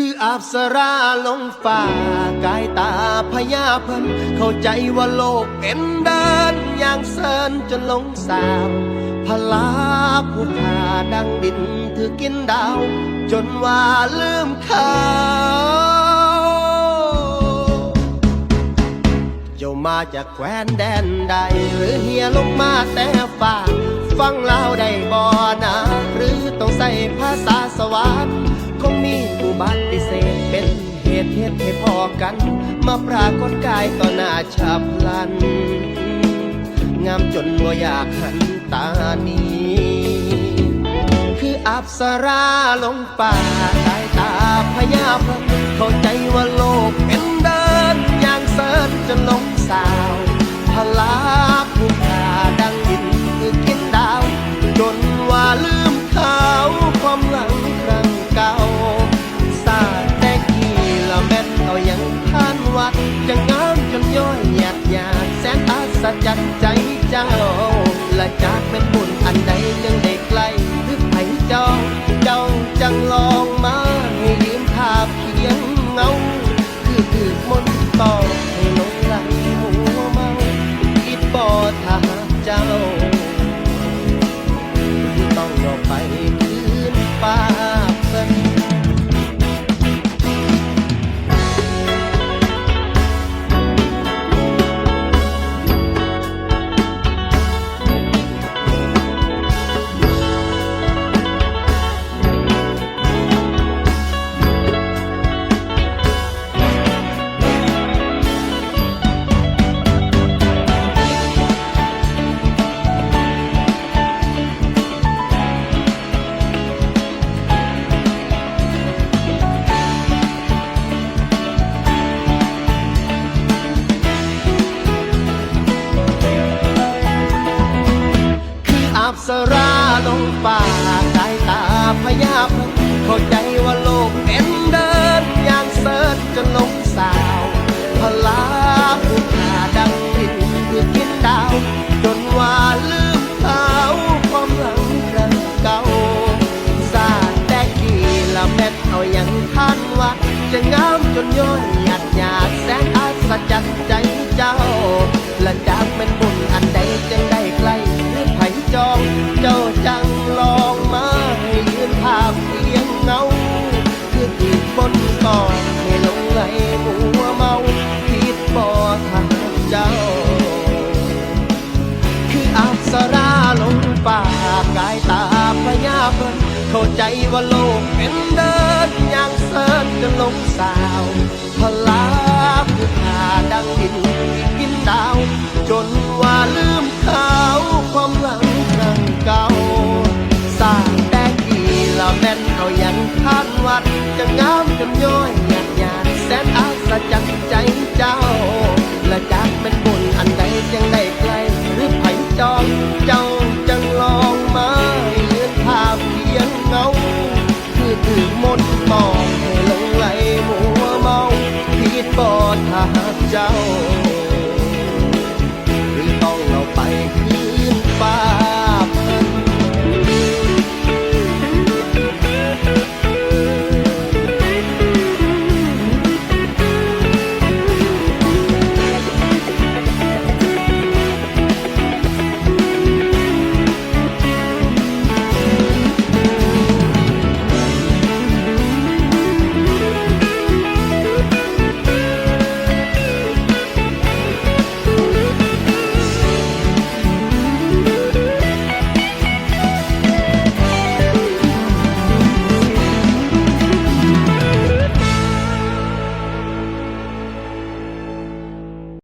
คืออาบสราลงฟ้ากายตาพญาเพิ่นเข้าใจว่าโลกเป็นเดินอย่างเซินจนลงสาวพลาผู้ขาดังดินถือกินดาว จนว่าลืมเขาเจ้ามาจากแคว้นแดนใด หรือเฮียลงมาแต่ฟ้าฟังเล่าได้บ่อนะหรือต้องใส่ภาษาสวรรค์ มีอุบัติเศษเป็นเหตุเหตุให้พอกัน มาปรากฏกายต่อหน้าฉับพลัน งามจนบ่อยากหันตานีคืออับสราลงป่าสายตาพญาพเข้าใจว่าโลกเป็น ดบ่ถ้าหากเจ้า ราลงป่าสายตาพญาเพิ่งเข้าใจว่าโลกเป็นเดินอย่างเสิร์ชจนลงสาวพลาผู้ขาดังดินคือกินดาวจนว่าลืมเขาความหลังครั้งเก่าสาดแต่กี่ละแม่นเอาอย่างท่านว่า จะงามจนย้อยหยาดหยาดแสนอัศจรรย์ใจเจ้าและจา บนก่อให้ลงไหลมัวเมาคิดบ่ทางเจ้า คืออับสราลงป่ากายตาพญาเพิ่นเข้าใจว่าโลกเป็นเดินอย่างเสิร์จนลงสาวพลาผู้ขาดังดินกินดาวจน งามจนย้อยหยาดหยาดแสนอัศจรรย์ใจเจ้า และจากเป็นบุญอันใดจังได้ใกล้หรือไผจองเจ้าจังลองมาเลือนภาพเพียงเงา คือถือมนต์มองให้หลงไหลมัวเมาผิดบอดหากเจ้า